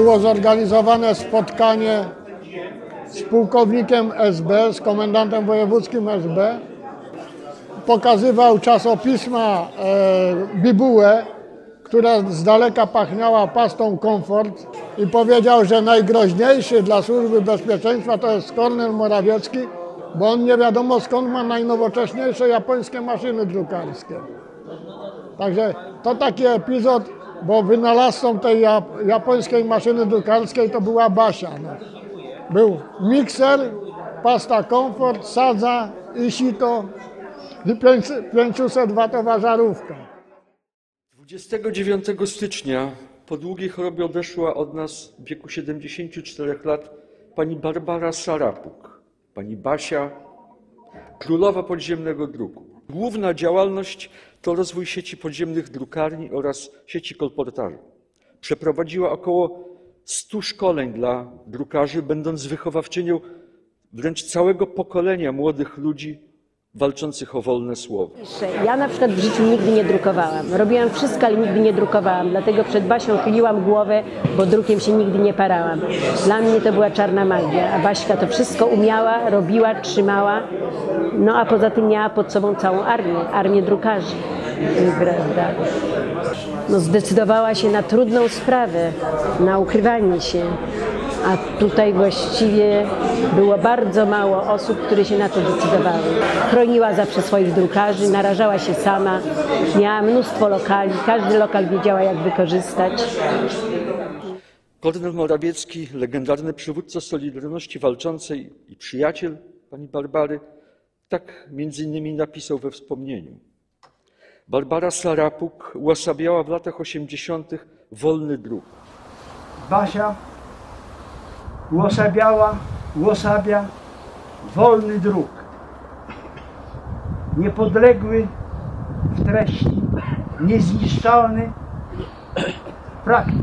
było zorganizowane spotkanie z pułkownikiem SB, z komendantem wojewódzkim SB. Pokazywał czasopisma e, bibułę, która z daleka pachniała pastą komfort i powiedział, że najgroźniejszy dla służby bezpieczeństwa to jest Kornel Morawiecki, bo on nie wiadomo skąd ma najnowocześniejsze japońskie maszyny drukarskie. Także to taki epizod, bo wynalazcą tej jap- japońskiej maszyny drukarskiej to była Basia. No. Był mikser, pasta komfort, sadza, isito i 500 watowa żarówka. 29 stycznia po długiej chorobie odeszła od nas w wieku 74 lat pani Barbara Sarapuk, pani Basia, królowa podziemnego druku. Główna działalność to rozwój sieci podziemnych drukarni oraz sieci kolportaży. Przeprowadziła około 100 szkoleń dla drukarzy, będąc wychowawczynią wręcz całego pokolenia młodych ludzi walczących o wolne słowo. Ja na przykład w życiu nigdy nie drukowałam. Robiłam wszystko, ale nigdy nie drukowałam. Dlatego przed Basią chyliłam głowę, bo drukiem się nigdy nie parałam. Dla mnie to była czarna magia, a Baśka to wszystko umiała, robiła, trzymała. No a poza tym miała pod sobą całą armię, armię drukarzy. Prawda? No zdecydowała się na trudną sprawę, na ukrywanie się. A tutaj właściwie było bardzo mało osób, które się na to decydowały. Chroniła zawsze swoich drukarzy, narażała się sama, miała mnóstwo lokali, każdy lokal wiedziała jak wykorzystać. Kornel Morawiecki, legendarny przywódca Solidarności Walczącej i przyjaciel pani Barbary, tak między innymi napisał we wspomnieniu. Barbara Sarapuk uosabiała w latach 80. wolny druk. Basia uosabiała, uosabia wolny druk. Niepodległy w treści, niezniszczalny w praktyce.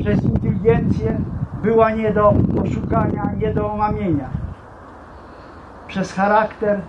Przez inteligencję była nie do oszukania, nie do omamienia. Przez charakter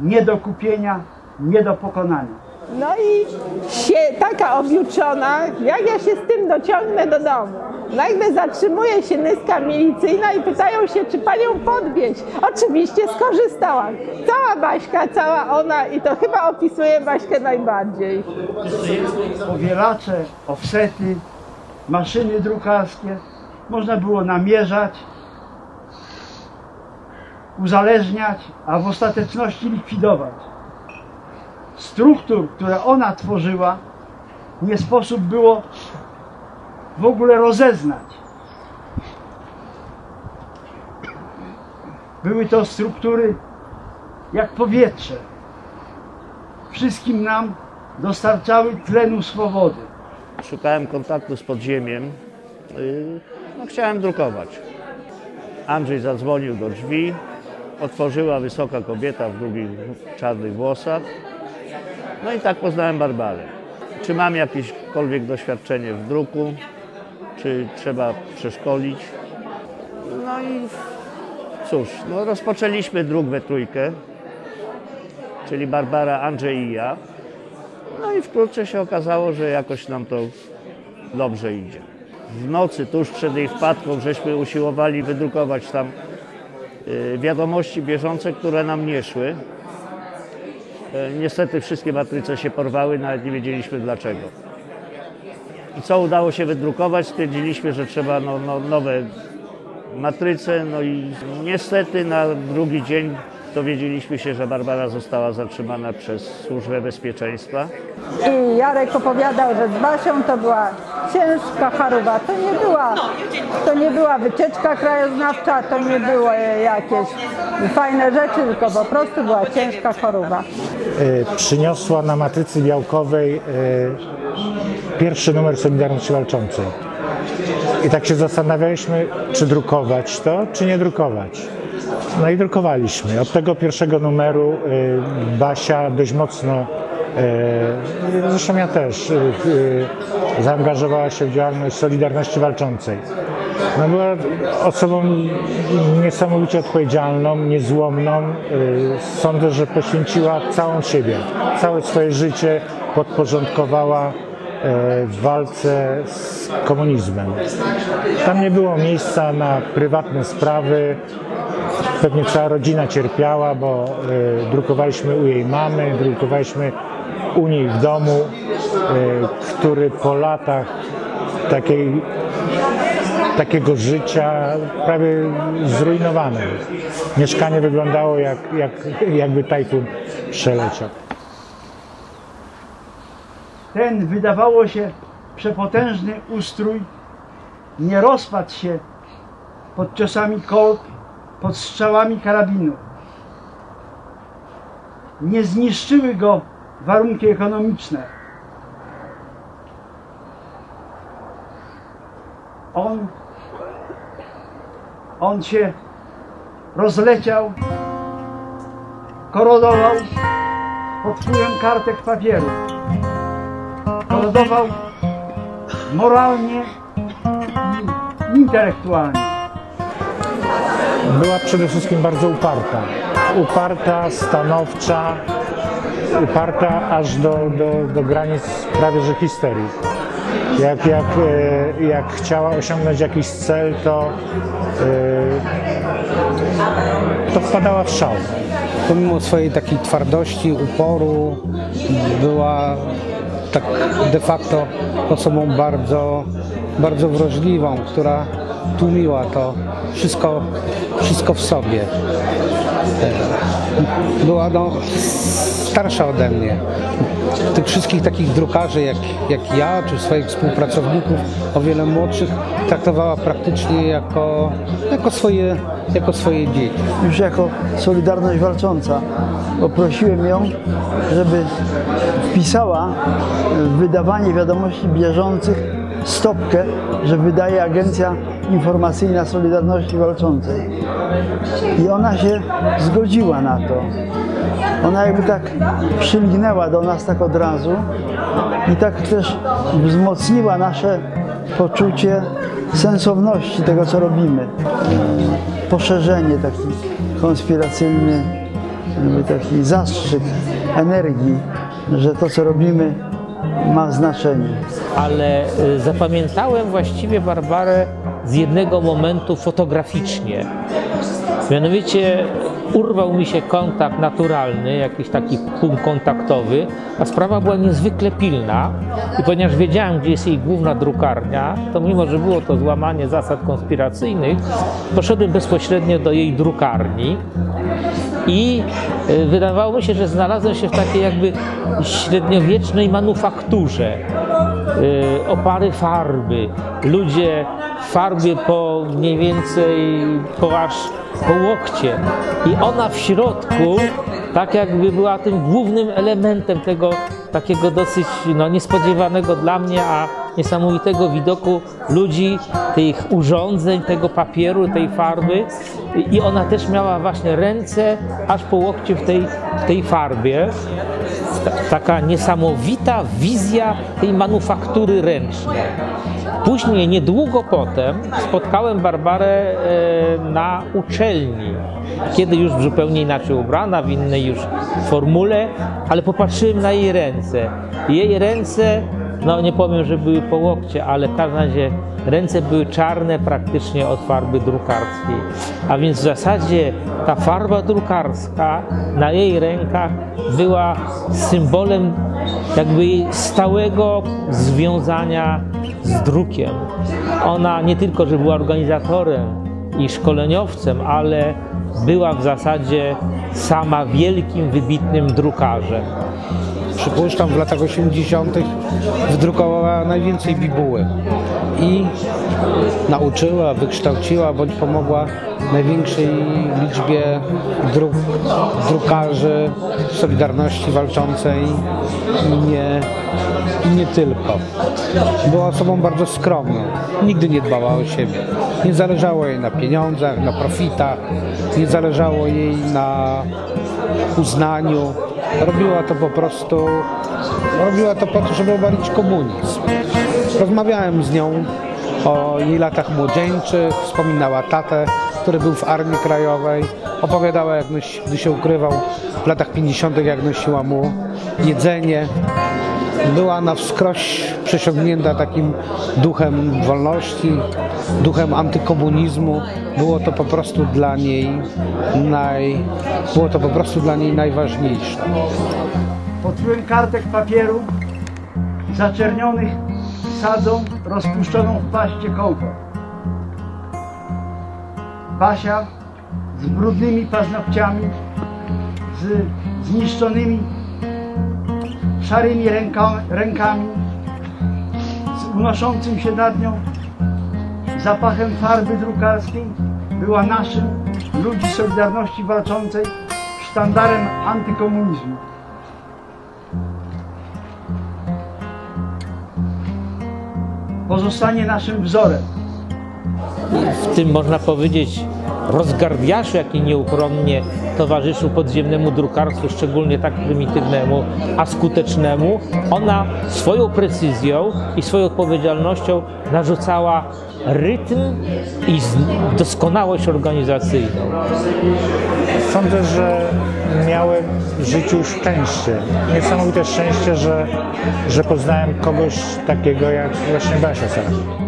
nie do kupienia, nie do pokonania. No i się taka objuczona, jak ja się z tym dociągnę do domu. Nagle zatrzymuje się nyska milicyjna i pytają się, czy panią podwieźć. Oczywiście skorzystałam. Cała Baśka, cała ona i to chyba opisuje Baśkę najbardziej. powielacze, offsety, maszyny drukarskie. Można było namierzać, uzależniać, a w ostateczności likwidować. Struktur, które ona tworzyła, nie sposób było w ogóle rozeznać. Były to struktury jak powietrze. Wszystkim nam dostarczały tlenu swobody. Szukałem kontaktu z podziemiem. Yy, No, chciałem drukować. Andrzej zadzwonił do drzwi. Otworzyła wysoka kobieta w długich czarnych włosach. No i tak poznałem Barbarę. Czy mam jakiekolwiek doświadczenie w druku? Czy trzeba przeszkolić? No i cóż, no rozpoczęliśmy druk we trójkę, czyli Barbara, Andrzej i ja. No i wkrótce się okazało, że jakoś nam to dobrze idzie. W nocy, tuż przed jej wpadką, żeśmy usiłowali wydrukować tam y, wiadomości bieżące, które nam nie szły. E, Niestety wszystkie matryce się porwały, nawet nie wiedzieliśmy dlaczego. I co udało się wydrukować? Stwierdziliśmy, że trzeba no, no, nowe matryce, no i niestety na drugi dzień dowiedzieliśmy się, że Barbara została zatrzymana przez Służbę Bezpieczeństwa. I Jarek opowiadał, że z Basią to była ciężka choroba. To nie była, to nie była wycieczka krajoznawcza, to nie było jakieś fajne rzeczy, tylko po prostu była ciężka choroba. e, przyniosła na matrycy białkowej e, pierwszy numer Solidarności Walczącej. I tak się zastanawialiśmy, czy drukować to, czy nie drukować. No i drukowaliśmy. Od tego pierwszego numeru e, Basia dość mocno, e, zresztą ja też, e, zaangażowała się w działalność Solidarności Walczącej. No była osobą niesamowicie odpowiedzialną, niezłomną. Y, Sądzę, że poświęciła całą siebie, całe swoje życie podporządkowała w walce z komunizmem. Tam nie było miejsca na prywatne sprawy. Pewnie cała rodzina cierpiała, bo e, drukowaliśmy u jej mamy, drukowaliśmy u niej w domu, e, który po latach takiej, takiego życia prawie zrujnowany. Mieszkanie wyglądało jak, jak, jakby tajfun przeleciał. Ten wydawało się przepotężny ustrój nie rozpadł się pod ciosami kolb, pod strzałami karabinów. Nie zniszczyły go warunki ekonomiczne. On, on się rozleciał, korodował pod wpływem kartek papieru. Korodował moralnie i intelektualnie. Była przede wszystkim bardzo uparta. Uparta, stanowcza, uparta aż do, do, do granic prawie że histerii. Jak, jak, e, jak chciała osiągnąć jakiś cel, to, e, to wpadała w szał. pomimo swojej takiej twardości, uporu, była tak de facto osobą bardzo, bardzo wrażliwą, która tłumiła to wszystko, wszystko w sobie. E, Była no, starsza ode mnie. Tych wszystkich takich drukarzy jak, jak ja, czy swoich współpracowników, o wiele młodszych, traktowała praktycznie jako, jako, swoje, jako swoje dzieci. Już jako Solidarność Walcząca poprosiłem ją, żeby wpisała w wydawanie wiadomości bieżących stopkę, że wydaje Agencja Informacyjna Solidarności Walczącej. I ona się zgodziła na to. Ona jakby tak przylgnęła do nas tak od razu i tak też wzmocniła nasze poczucie sensowności tego, co robimy. Poszerzenie taki konspiracyjny, taki zastrzyk energii, że to, co robimy, ma znaczenie. ale y, zapamiętałem właściwie Barbarę z jednego momentu fotograficznie. Mianowicie urwał mi się kontakt naturalny, jakiś taki punkt kontaktowy, a sprawa była niezwykle pilna i ponieważ wiedziałem, gdzie jest jej główna drukarnia, to mimo, że było to złamanie zasad konspiracyjnych, poszedłem bezpośrednio do jej drukarni i y, wydawało mi się, że znalazłem się w takiej jakby średniowiecznej manufakturze. Y, opary farby, ludzie farbie po mniej więcej po aż po łokcie. I ona w środku tak jakby była tym głównym elementem tego takiego dosyć no, niespodziewanego dla mnie, a niesamowitego widoku ludzi, tych urządzeń, tego papieru, tej farby. I ona też miała właśnie ręce aż po łokcie w tej, w tej farbie. Ta- taka niesamowita wizja tej manufaktury ręcznej. Później, niedługo potem, spotkałem Barbarę e, na uczelni, kiedy już zupełnie inaczej ubrana, w innej już formule, ale popatrzyłem na jej ręce. Jej ręce, no nie powiem, że były po łokcie, ale w każdym razie ręce były czarne praktycznie od farby drukarskiej. A więc w zasadzie ta farba drukarska na jej rękach była symbolem jakby stałego związania z drukiem. Ona nie tylko, że była organizatorem i szkoleniowcem, ale była w zasadzie sama wielkim, wybitnym drukarzem. Przypuszczam, w latach 80. wydrukowała najwięcej bibuły i nauczyła, wykształciła bądź pomogła największej liczbie dru drukarzy Solidarności Walczącej i nie, i nie tylko. Była osobą bardzo skromną, nigdy nie dbała o siebie. Nie zależało jej na pieniądzach, na profitach, nie zależało jej na uznaniu. Robiła to po prostu, robiła to po to, żeby obalić komunizm. Rozmawiałem z nią o jej latach młodzieńczych, wspominała tatę, który był w Armii Krajowej, opowiadała, jak nosi, gdy się ukrywał w latach 50., jak nosiła mu jedzenie. Była na wskroś przesiągnięta takim duchem wolności, duchem antykomunizmu. Było to po prostu dla niej naj, było to po prostu dla niej najważniejsze. Pod wpływem kartek papieru zaczernionych sadzą rozpuszczoną w paście kąpę. Basia z brudnymi paznokciami, z zniszczonymi szarymi ręka, rękami, z unoszącym się nad nią zapachem farby drukarskiej była naszym, ludzi Solidarności Walczącej, sztandarem antykomunizmu. Pozostanie naszym wzorem. w tym można powiedzieć rozgardiaszu, jaki nieuchronnie towarzyszył podziemnemu drukarstwu, szczególnie tak prymitywnemu, a skutecznemu, ona swoją precyzją i swoją odpowiedzialnością narzucała rytm i doskonałość organizacyjną. Sądzę, że miałem w życiu szczęście. Niesamowite szczęście, że, że poznałem kogoś takiego jak właśnie Basia Sarapuk.